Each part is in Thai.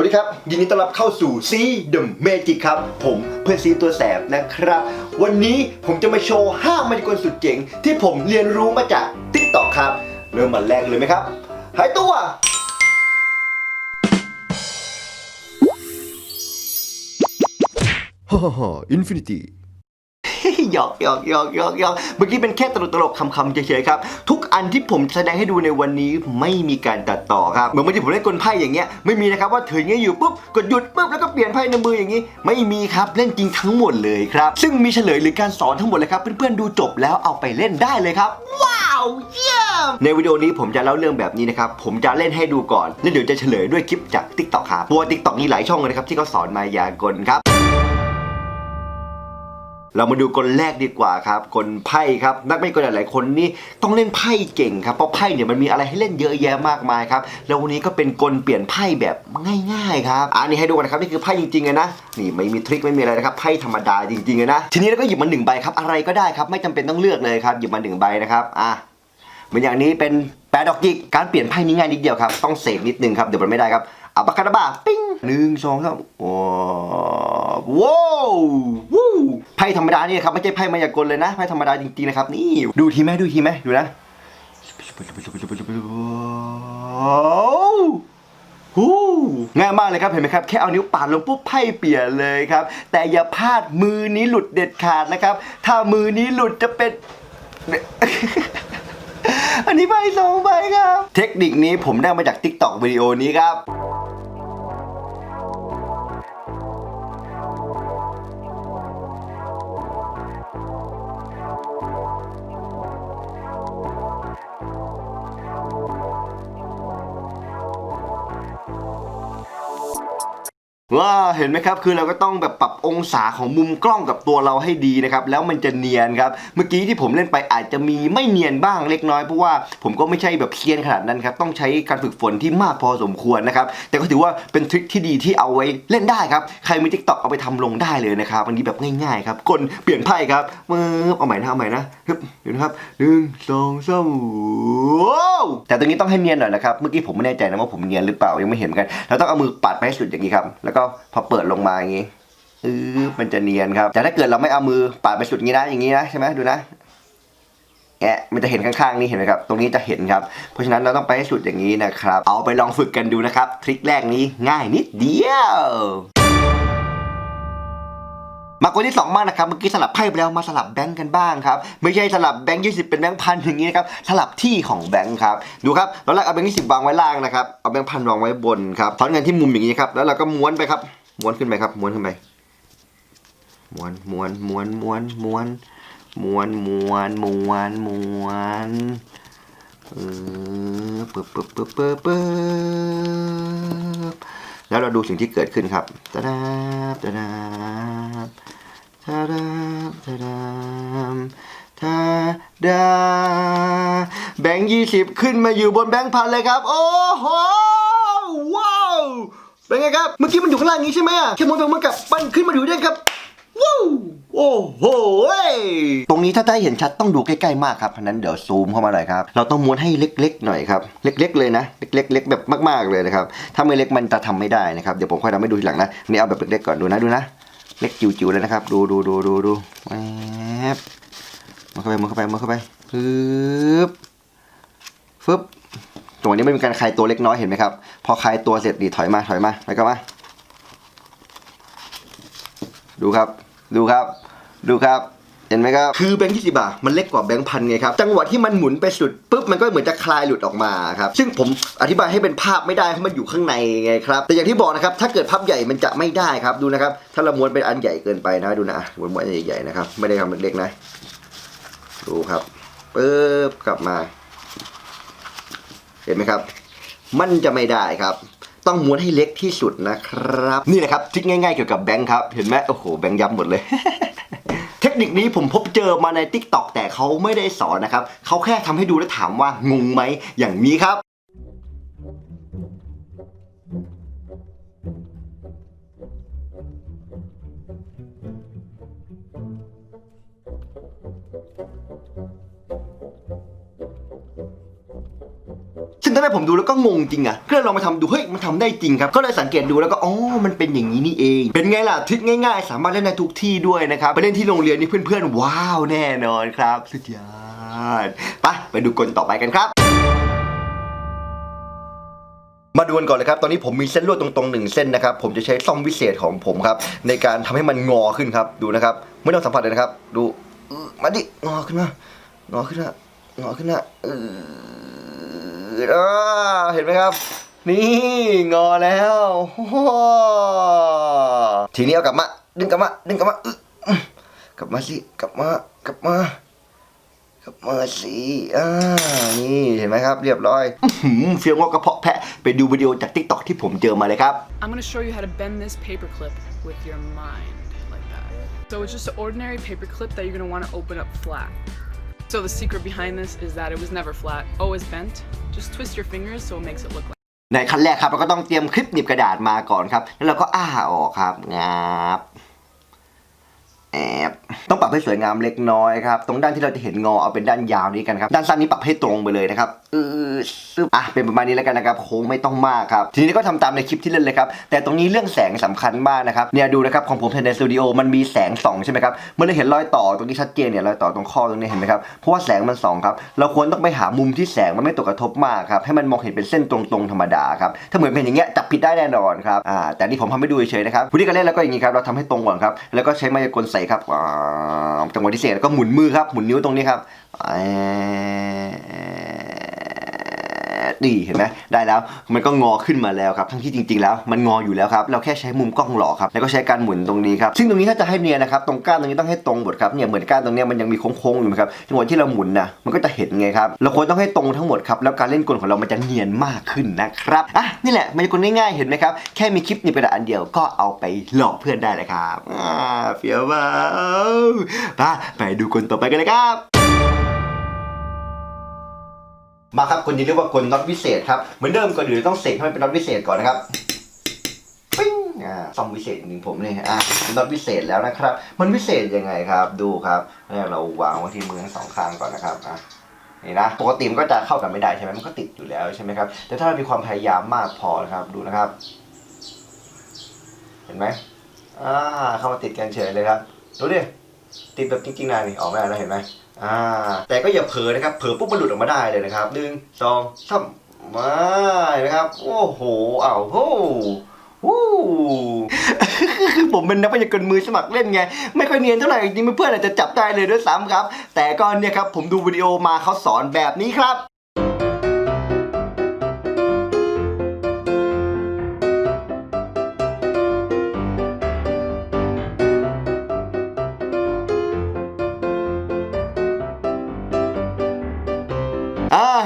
วัสดีครับ ยินดีต้อนรับเข้าสู่ซีเดอะเมจิกครับ ผมเพื่อนซีตัวแสบนะครับ วันนี้ผมจะมาโชว์5มายากลสุดเจ๋ง ที่ผมเรียนรู้มาจากติ๊กต็อกครับ เริ่มมาแรกเลยไหมครับ หายตัว ฮ่าฮ่าฮ่าอินฟินิตี้ หยอกหยอกหยอกหยอกหยอกเมื่อกี้เป็นแค่ตลกตลกๆคำๆเฉยๆครับ ทุกอันที่ผมแสดงให้ดูในวันนี้ไม่มีการตัดต่อครับเหมือนเมื่อที่ผมเล่นกลไพ่อย่างเงี้ยไม่มีนะครับว่าถืออย่างเงี้ยอยู่ปุ๊บกดหยุดปุ๊บแล้วก็เปลี่ยนไพ่ในมืออย่างงี้ ไม่มีครับเล่นจริงทั้งหมดเลยครับซึ่งมีเฉลยหรือการสอนทั้งหมดเลยครับเพื่อนๆดูจบแล้วเอาไปเล่นได้เลยครับ ว้าวเยี่ยมในวิดีโอนี้ผมจะเล่าเรื่องแบบนี้นะครับผมจะเล่นให้ดูก่อนแล้วเดี๋ยวจะเฉลยด้วยคลิปจาก t ิ k t o k ครับเพราะว่า t ิ k t o k นี่หลายช่องเลยนะครับที่เขาสอนมายากลครับ เรามาดูกลแรกดีกว่าครับกลไพ่ครับ นักไม่กลหลายๆคนนี่ต้องเล่นไพ่เก่งครับเพราะไพ่เนี่ยมันมีอะไรให้เล่นเยอะแยะมากมายครับแล้ววันนี้ก็เป็นกลเปลี่ยนไพ่แบบง่ายๆครับอันนี้ให้ดูกันนะครับนี่คือไพ่จริงๆเลยนะนี่ไม่มีทริคไม่มีอะไรนะครับไพ่ธรรมดาจริงๆเลยนะทีนี้เราก็หยิบมาหนึ่งใบครับอะไรก็ได้ครับไม่จำเป็นต้องเลือกเลยครับหยิบมาหนึ่งใบนะครับอะเหมือนอย่างนี้เป็นแปดดอกจิกการเปลี่ยนไพ่นี้ง่ายนิดเดียวครับต้องเสกนิดนึงครับเดี๋ยวมันไม่ได้ครับอัปคาดาบาปิ้งหนึ่งสองสามโอ้ ว้าววู้ไพ่ธรรมดานี่ครับไม่ใช่ไพ่มายากลเลยนะไพ่ธรรมดาจริงๆนะครับนี่ดูทีไหมดูทีไหมดูนะฮู้ง่ายมากเลยครับเห็นไหมครับแค่เอานิ้วปาดลงปุ๊บไพ่เปลี่ยนเลยครับ แต่อย่าพลาดมือนี้หลุดเด็ดขาดนะครับ ถ้ามือนี้หลุดจะเป็นอันนี้ใบสองใบครับ เทคนิคนี้ผมได้มาจาก t ิ k t o k วิดีโอนี้ครับ ว้าเห็นไหมครับคือเราก็ต้องแบบปรับองศาของมุมกล้องกับตัวเราให้ดีนะครับแล้วมันจะเนียนครับเมื่อกี้ที่ผมเล่นไปอาจจะมีไม่เนียนบ้างเล็กน้อยเพราะว่าผมก็ไม่ใช่แบบเซียนขนาดนั้นครับต้องใช้การฝึกฝนที่มากพอสมควรนะครับแต่ก็ถือว่าเป็นทริคที่ดีที่เอาไว้เล่นได้ครับใครมีทิกตอกเอาไปทำลงได้เลยนะครับอันนี้แบบง่ายๆครับกลเปลี่ยนไพ่ครับมือเอาใหม่นะเอาใหม่นะเดี๋ยวนะครับหนึ่งสองสามแต่ตรงนี้ต้องให้เนียนหน่อยนะครับเมื่อกี้ผมไม่แน่ใจนะว่าผมเนียนหรือเปล่ายังไม่เห็นเหมือนกันเราต้องเอามือปัดไปให้สุดอย่างนี้ครับแล้วก็พอเปิดลงมาอย่างนี้เออมันจะเนียนครับ แต่ถ้าเกิดเราไม่เอามือปาดไปสุดงนี้นะอย่างนี้นะใช่ไหมดูนะแอะมันจะเห็นข้างๆนี่เห็นไหมครับ ตรงนี้จะเห็นครับ เพราะฉะนั้นเราต้องไปให้สุดอย่างนี้นะครับ เอาไปลองฝึกกันดูนะครับ ทริคแรกนี้ง่ายนิดเดียว มาคนที่สองบ้างนะครับเมื่อกี้สลับไพ่ไปแล้วมาสลับแบงก์กันบ้างครับไม่ใช่สลับแบงก์ยี่สิบเป็นแบงก์พันอย่างนี้นะครับสลับที่ของแบงก์ครับดูครับตอนแรกเอาแบงก์ยี่สิบวางไว้ล่างนะครับเอาแบงก์พันวางไว้บนครับซ้อนกันที่มุมอย่างนี้ครับแล้วเราก็ม้วนไปครับม้วนขึ้นไปครับม้วนขึ้นไปม้วนม้วนม้วนม้วนม้วนม้วนม้วนม้วนม้วนเออปึ๊บปึ๊บปึ๊บปึ๊บปึ๊บ แล้วเราดูสิ่งที่เกิดขึ้นครับตะดาบตะดาบทาดามทาดามทาดา แบงค์ยี่สิบขึ้นมาอยู่บนแบงค์พันเลยครับ โอ้โห ว้าว เป็นไงครับ เมื่อกี้มันอยู่ข้างล่างนี้ใช่ไหมอะแค่ม้วนไปม้วนกลับปั้นขึ้นมาอยู่ได้ครับ โอ้โหตรงนี้ถ้าจะให้เห็นชัดต้องดูใกล้ๆมากครับเพราะนั้นเดี๋ยวซูมเข้ามาหน่อยครับ เราต้องม้วนให้เล็กๆหน่อยครับ เล็ก ๆ เลยนะ เล็กๆเล็กแบบมากๆเลยนะครับ ถ้าไม่เล็กมันจะทำไม่ได้นะครับ เดี๋ยวผมค่อยทำให้ดูทีหลังนะ นี่เอาแบบเล็กๆก่อนดูนะดูนะ เล็กจิ๋วๆเลยนะครับ ดูดูดูดูดูแวบมาเข้าไปมาเข้าไปมาเข้าไปปึ๊บฟึบตรงนี้ไม่มีการคลายตัวเล็กน้อยเห็นไหมครับ พอคลายตัวเสร็จดีถอยมาถอยมาไปก็มา ดูครับ ดูครับ ดูครับเห็นไหมครับ คือแบงค์ยี่สิบาทมันเล็กกว่าแบงค์พันไงครับ จังหวะที่มันหมุนไปสุดปุ๊บมันก็เหมือนจะคลายหลุดออกมาครับ ซึ่งผมอธิบายให้เป็นภาพไม่ได้เพราะมันอยู่ข้างในไงครับ แต่อย่างที่บอกนะครับ ถ้าเกิดภาพใหญ่มันจะไม่ได้ครับ ดูนะครับ ถ้าเราม้วนเป็นอันใหญ่เกินไปนะดูนะม้วนม้วนใหญ่ๆนะครับ ไม่ได้ทำเล็กๆนะ ดูครับปึ๊บกลับมา เห็นไหมครับ มันจะไม่ได้ครับต้องม้วนให้เล็กที่สุดนะครับ นี่แหละครับทริคง่ายๆเกี่ยวกับแบงค์ครับ เห็นไหมโอ้โห แบงค์ยับหมดเลย เทคนิคนี้ผมพบเจอมาใน t ิ k t o k แต่เขาไม่ได้สอนนะครับเขาแค่ทำให้ดูและถามว่างงไหมอย่างนี้ครับ อนแรกผมดูแล้วก็งงจริงอะก็เลยลองมาทำดูเฮ้ยมันทำได้จริงครับก็เลยสังเกตดูแล้วก็อ๋อมันเป็นอย่างนี้นี่เอง เป็นไงล่ะทริคง่ายๆ สามารถเล่นได้ทุกที่ด้วยนะครับไปเล่นที่โรงเรียนนี่เพื่อนๆว้าวแน่นอนครับสุดยอดไปไปดูกลต่อไปกันครับมาดูกันก่อนเลยครับ ตอนนี้ผมมีเส้นลวดตรงๆหนึ่งเส้นนะครับ ผมจะใช้ซ่อมวิเศษของผมครับ ในการทำให้มันงอขึ้นครับ ดูนะครับ ไม่ต้องสัมผัสเลยนะครับ ดู มาดิ งอขึ้นมา งอขึ้นมางอขึ้นมาเออ อ่าเห็นไหมครับ นี่งอแล้วทีนี้เอากลับมา ดึงกลับมา ดึงกลับมากลับมาสิกลับมากลับมากลับมาสิอ่านี่เห็นไหมครับ เรียบร้อยเฟี้ยวงอกกระเพาะแพะไปดูวิดีโอจากทิกตอกที่ผมเจอมาเลยครับ I'm gonna show you how to bend this paper clip with your mind, like that. So it's just an ordinary paper clip that you're gonna wanna open up flat. So the secret behind this is that it was never flat, always bent. Just twist your fingers so it makes it look like ในขั้นแรกครับเราก็ต้องเตรียมคลิปหนีบกระดาษมาก่อนครับ แล้วเราก็อ้าออกครับงับ แอบต้องปรับให้สวยงามเล็กน้อยครับ ตรงด้านที่เราจะเห็นงอเอาเป็นด้านยาวนี้กันครับ ด้านสั้นนี้ปรับให้ตรงไปเลยนะครับเออซึบอะเป็นประมาณนี้แล้วกันนะครับโค้งไม่ต้องมากครับ ทีนี้ก็ทำตามในคลิปที่เล่นเลยครับ แต่ตรงนี้เรื่องแสงสำคัญมากนะครับ เนี่ยดูนะครับของผมในสตูดิโอมันมีแสงส่องใช่ไหมครับ เมื่อเราเห็นรอยต่อตรงนี้ชัดเจนเนี่ยรอยต่อตรงข้อตรงนี้เห็นไหมครับ เพราะว่าแสงมันส่องครับ เราควรต้องไปหามุมที่แสงมันไม่ตกกระทบมากครับ ให้มันมองเห็นเป็นเส้นตรงๆธรรมดาครับ ถ้าเหมือนเป็นอย่างเงี้ยจับผิดได้แน่นอนครับ อ่า แต่นี่ผมทำให้ดูเฉยๆนะครับวิธีการเล่นแล้วก็อย่างนี้ครับ เราทำให้ตรงก่อนครับ แล้วก็ใช้มายากลใส่ครับจังหวะที่เสียแล้วก็หมุนมือครับ หมุนนิ้วตรงนี้ครับ ดีเห็นไหมได้แล้วมันก็งอขึ้นมาแล้วครับทั้งที่จริงๆแล้วมันงออยู่แล้วครับเราแค่ใช้มุมกล้องหลอกครับแล้วก็ใช้การหมุนตรงนี้ครับซึ่งตรงนี้ถ้าจะให้เนียนนะครับตรงก้านตรงนี้ต้องให้ตรงหมดครับเนี่ยเหมือนก้านตรงนี้มันยังมีโค้งๆอยู่ครับจังหวะที่เราหมุนนะมันก็จะเห็นไงครับเราควรต้องให้ตรงทั้งหมดครับแล้วการเล่นกลของเรามันจะเนียนมากขึ้นนะครับอะนี่แหละมันจะกลง่ายๆเห็นไหมครับแค่มีคลิปนี้เป็นอันเดียวก็เอาไปหลอกเพื่อนได้เลยครับอ่าเฟี้ยวมากไปไปดูกลต่อไปกันเลยครับ มาครับคนนี้เรียกว่ากลน็อตวิเศษครับเหมือนเดิมก่อนอื่นต้องเสกให้มันเป็นน็อตวิเศษก่อนนะครับปิ้งอ่าซ่อมวิเศษหนึ่งผมเนี่ยอะน็อตวิเศษแล้วนะครับ มันวิเศษยังไงครับ ดูครับแรกเราวางไว้ที่มือทั้งสองข้างก่อนนะครับอะนี่นะปกติมันก็จะเข้ากันไม่ได้ใช่ไหมมันก็ติดอยู่แล้วใช่ไหมครับแต่ถ้าเรามีความพยายามมากพอนะครับดูนะครับ เห็นไหมอ่าเข้ามาติดกันเฉยเลยครับดูดิ ติดแบบจริงๆนะนี่ออกไม่ได้แล้วเห็นไหมอ่า แต่ก็อย่าเผลอนะครับ เผลอปุ๊บมันหลุดออกมาได้เลยนะครับหนึ่งสองสามมานะครับ โอ้โหอ้าวโหวู้ผมเป็นนักพยากรณ์มือสมัครเล่นไง ไม่ค่อยเนียนเท่าไหร่จริงๆเพื่อนๆอาจจะจับได้เลยด้วยซ้ำครับ แต่ก็เนี่ยครับผมดูวิดีโอมาเขาสอนแบบนี้ครับ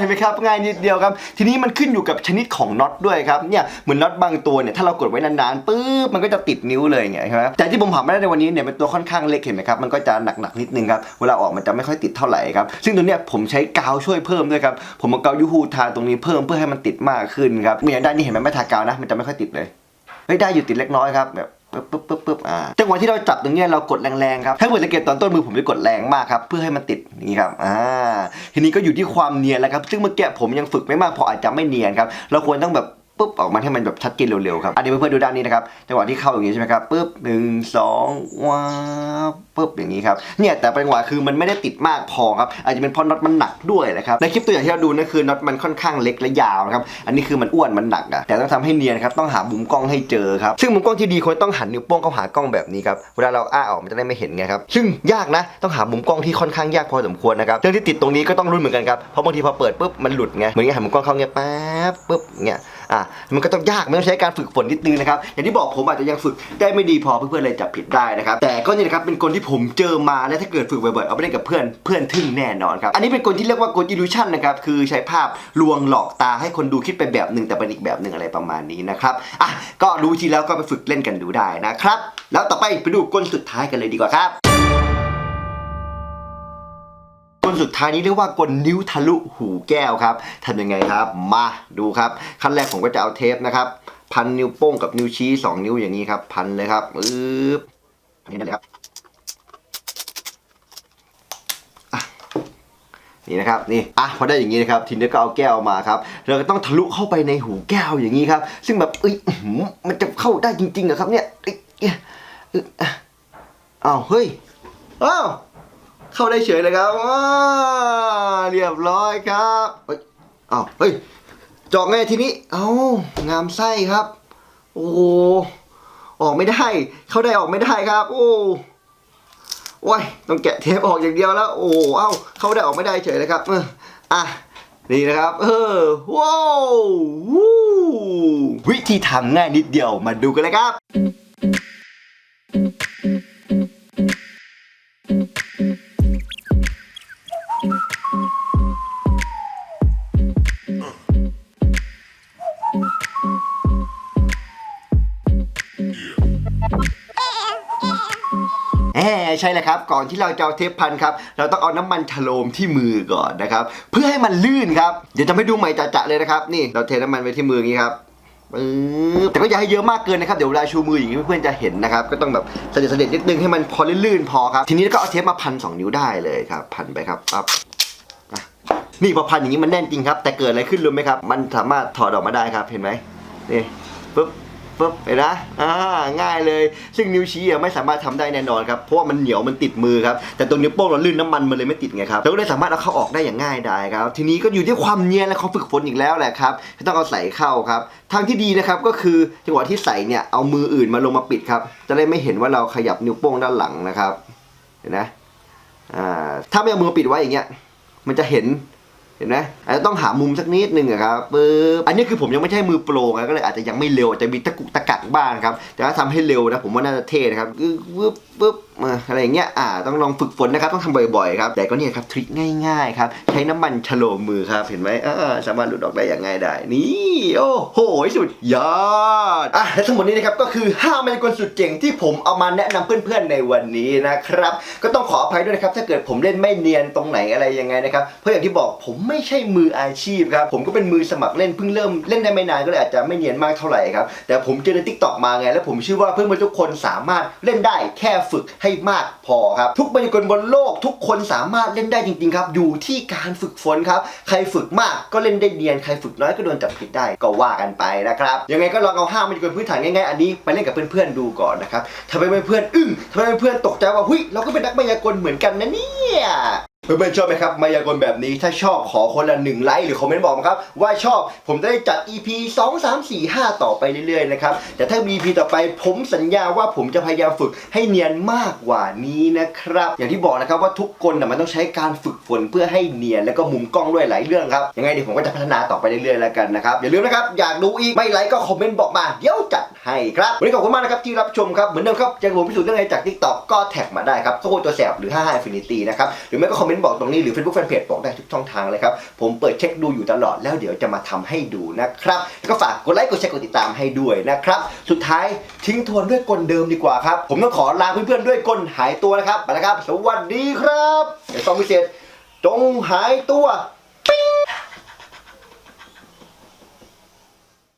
ห็นไหมครับง่ายนิดเดียวครับ ทีนี้มันขึ้นอยู่กับชนิดของน็อตด้วยครับเนี่ยเหมือนน็อตบางตัวเนี่ยถ้าเรากดไว้นานๆปุ๊บมันก็จะติดนิ้วเลยไงใช่ไหมแต่ที่ผมผ่าไม่ได้ในวันนี้เนี่ยเป็นตัวค่อนข้างเล็กเห็นไหมครับมันก็จะหนักๆนิดนึงครับเวลาออกมันจะไม่ค่อยติดเท่าไหร่ครับซึ่งตัวเนี้ยผมใช้กาวช่วยเพิ่มด้วยครับผมเอากาวยูฮูทาตรงนี้เพิ่มเพื่อให้มันติดมากขึ้นครับมื่อย่างด้านนี้เห็นไหมไม่ทากาวนะมันจะไม่ค่อยติดเลยเฮ้ยได้อยู่ติดเล็กน้อยครับแบบ ปึ๊บปึ๊บปึ๊บปึ๊บอ่าจังหวะที่เราจับตรงเนี้ยเรากดแรงๆครับถ้าเกิดสังเกตตอนต้นมือผมจะกดแรงมากครับเพื่อให้มันติดนี่ครับอ่าทีนี้ก็อยู่ที่ความเนียนแล้วครับซึ่งเมื่อกี้ผมยังฝึกไม่มากพออาจจะไม่เนียนครับเราควรต้องแบบปุ๊บออกมาให้มันแบบชัดเจนเร็วๆครับอันนี้เพื่อนๆดูด้านนี้นะครับจังหวะที่เข้าอย่างนี้ใช่ไหมครับปึ๊บหนึ่งสองว้าบปึ๊บอย่างนี้ครับเนี่ยแต่จังหวะคือมันไม่ได้ติดมากพอครับอาจจะเป็นเพราะน็อตมันหนักด้วยนะครับในคลิปตัวอย่างที่เราดูนั่นคือน็อตมันค่อนข้างเล็กและยาวนะครับอันนี้คือมันอ้วนมันหนักอะแต่ต้องทำให้เนียนครับต้องหามุมกล้องให้เจอครับซึ่งมุมกล้องที่ดีควรต้องหันนิ้วโป้งเข้าหากล้องแบบนี้ครับเวลาเราอ้าออกมันจะได้ไม่เห็นไงครับซึ่งยากนะต้องหามุมกล้องที่ค่อนข้างยากพอสมควรนะครับเรื่องที่ติดตรงนี้ก็ต้องรุ่นเหมือนกันครับเพราะบางทีพอเปิดปุ๊บมันหลุดไงเหมือนกับหันมุมกล้องเข้าเงี้ยแป๊บปุ๊บเงี้ยอะมันก็ต้องยากมันต้องใช้การฝึกฝนนิดนึงนะครับอย่างที่บอกผมอาจจะยังฝึกได้ไม่ดีพอเพื่อนๆเลยจับผิดได้นะครับแต่ก็นี่นะครับเป็นกลที่ผผมเจอมาและถ้าเกิดฝึกบ่อยๆเอาไปเล่นกับเพื่อนเพื่อนทึ่งแน่นอนครับ อันนี้เป็นกลที่เรียกว่ากล illusion นะครับคือใช้ภาพลวงหลอกตาให้คนดูคิดไปแบบหนึ่งแต่เป็นอีกแบบหนึ่งอะไรประมาณนี้นะครับอะก็รู้ทีแล้วก็ไปฝึกเล่นกันดูได้นะครับ แล้วต่อไปไปดูกลสุดท้ายกันเลยดีกว่าครับกลสุดท้ายนี้เรียกว่ากลนิ้วทะลุหูแก้วครับทำยังไงครับ มาดูครับ ขั้นแรกผมก็จะเอาเทปนะครับ พันนิ้วโป้งกับนิ้วชี้สองนิ้วอย่างนี้ครับ พันเลยครับปึ๊บอันนี้นั่นเลยครับอะ นี่นะครับนี่อะพอได้อย่างนี้นะครับทีนี้ก็เอาแก้วมาครับเราก็ต้องทะลุเข้าไปในหูแก้วอย่างนี้ครับ ซึ่งแบบเอ้ยมันจะเข้าได้จริงๆเหรอครับเนี่ยเอ้าวเฮ้ยอ้าวเข้าได้เฉยเลยครับว้าเรียบร้อยครับเฮ้ยอ้าวเฮ้ยจอกไงทีนี้เอ้างามไส้ครับ โอ้ออกไม่ได้ เข้าได้ออกไม่ได้ครับ โอ้ โอ้ยต้องแกะเทปออกอย่างเดียวแล้ว โอ้เอ้าเข้าได้ออกไม่ได้เฉยนะครับเอออะนี่นะครับ เออว้าววิธีทำง่ายนิดเดียวมาดูกันเลยครับ ใช่แล้วครับ ก่อนที่เราจะเอาเทปพันครับเราต้องเอาน้ำมันฉโลมที่มือก่อนนะครับเพื่อให้มันลื่นครับเดี๋ยวจะไม่ดูใหม่จะๆเลยนะครับนี่เราเทน้ำมันไว้ที่มืออย่างนี้ครับแต่ก็อย่าให้เยอะมากเกินนะครับ เดี๋ยวเวลาชูมืออย่างนี้เพื่อนๆจะเห็นนะครับ ก็ต้องแบบเสด็จเสด็จนิดนึงให้มันพอลื่นๆพอครับ ทีนี้ก็เอาเทปมาพันสองนิ้วได้เลยครับ พันไปครับปั๊บนี่พอพันอย่างนี้มันแน่นจริงครับ แต่เกิดอะไรขึ้นรู้ไหมครับ มันสามารถถอดออกมาได้ครับ เห็นไหมนี่ปุ๊บ ปุ๊บเห็นนะอ่าง่ายเลย ซึ่งนิ้วชี้อะไม่สามารถทำได้แน่นอนครับเพราะว่ามันเหนียวมันติดมือครับแต่ตรงนิ้วโป้งเราลื่นน้ำมันมันเลยไม่ติดไงครับเราก็เลยสามารถเอาเข้าออกได้อย่างง่ายดายครับทีนี้ก็อยู่ที่ความเนียนและความฝึกฝนอีกแล้วแหละครับที่ต้องเอาใส่เข้าครับทางที่ดีนะครับก็คือจังหวะที่ใส่เนี่ยเอามืออื่นมาลงมาปิดครับจะได้ไม่เห็นว่าเราขยับนิ้วโป้งด้านหลังนะครับเห็นไหมอ่าถ้าไม่เอามือปิดไว้อย่างเงี้ยมันจะเห็น ห็นไหมอาจจะต้องหามุมสักนิดหนึ่งครับปึ๊บอันนี้คือผมยังไม่ใช่มือโปรนะก็เลยอาจจะยังไม่เร็วอาจจะมีตะกุกตะกักบ้างครับแต่ถ้าทำให้เร็วนะผมว่าน่าจะเท่นะครับปึ๊บปึ๊บปึ๊บ มาอะไรอย่างเงี้ยอ่าต้องลองฝึกฝนนะครับต้องทำบ่อยๆครับแต่ก็เนี่ยครับทริคง่ายๆครับใช้น้ำมันฉโลมมือครับเห็นไหมอ่าสามารถหลุดออกได้อย่างง่ายได้นี่โอ้โหสุดยอดอะและทั้งหมดนี้นะครับก็คือ5มายากลสุดเจ๋งที่ผมเอามาแนะนำเพื่อนๆในวันนี้นะครับก็ต้องขออภัยด้วยนะครับถ้าเกิดผมเล่นไม่เนียนตรงไหนอะไรยังไงนะครับเพราะอย่างที่บอกผมไม่ใช่มืออาชีพครับผมก็เป็นมือสมัครเล่นเพิ่งเริ่มเล่นได้ไม่นานก็เลยอาจจะไม่เนียนมากเท่าไหร่ครับแต่ผมเจอในทิกตอกมาไงแล้วผมเชื่อว่าเพื่อนๆทุกคนสามารถเล่นได้แค่ฝึกให้มากพอครับ ทุกมายากลบนโลกทุกคนสามารถเล่นได้จริงๆครับ อยู่ที่การฝึกฝนครับ ใครฝึกมากก็เล่นได้เนียน ใครฝึกน้อยก็โดนจับผิดได้ก็ว่ากันไปนะครับ ยังไงก็ลองเอาห้ามายากลพื้นฐานง่ายๆอันนี้ไปเล่นกับเพื่อนๆดูก่อนนะครับทำให้เพื่อนๆอึ้งทำให้เพื่อนๆตกใจว่าหุ้ยเราก็เป็นนักมายากลเหมือนกันนะเนี่ย เพื่อนๆชอบไหมครับมายากลแบบนี้ถ้าชอบขอคนละหนึ่งไลค์หรือคอมเมนต์บอกมาครับ ว่าชอบผมจะได้จัด EP 2 3 4 5 ต่อไปเรื่อยๆนะครับแต่ถ้ามี EP ต่อไปผมสัญญาว่าผมจะพยายามฝึกให้เนียนมากกว่านี้นะครับ อย่างที่บอกนะครับว่าทุกคนน่ะมันต้องใช้การฝึกฝนเพื่อให้เนียนแล้วก็มุมกล้องด้วยหลายเรื่องครับยังไงเดี๋ยวผมก็จะพัฒนาต่อไปเรื่อยๆแล้วกันนะครับอย่าลืมนะครับอยากดูอีกไม่ไลค์ก็คอมเมนต์บอกมาเดี๋ยวจัดให้ครับวันนี้ขอบคุณมากนะครับที่รับชมครับเหมือนเดิมครับจะผมพิสูจน์เรื่องอะไรจาก TikTok ก็แท็กมาได้ครับโค้ดตัวแสบหรือ55 Infinity นะครับหรือไม่ก็คอมเมนต์บอกตรงนี้หรือ Facebook Fanpage บอกได้ทุกช่องทางเลยครับ ผมเปิดเช็คดูอยู่ตลอดแล้วเดี๋ยวจะมาทำให้ดูนะครับก็ฝากกดไลค์กดแชร์กดติดตามให้ด้วยนะครับ สุดท้ายทิ้งทวนด้วยกลเดิมดีกว่าครับ ผมต้องขอลาเพื่อนๆด้วยกลหายตัวนะครับไปนะครับ สวัสดีครับเดี๋ยวซองพิเศษ จงหายตัว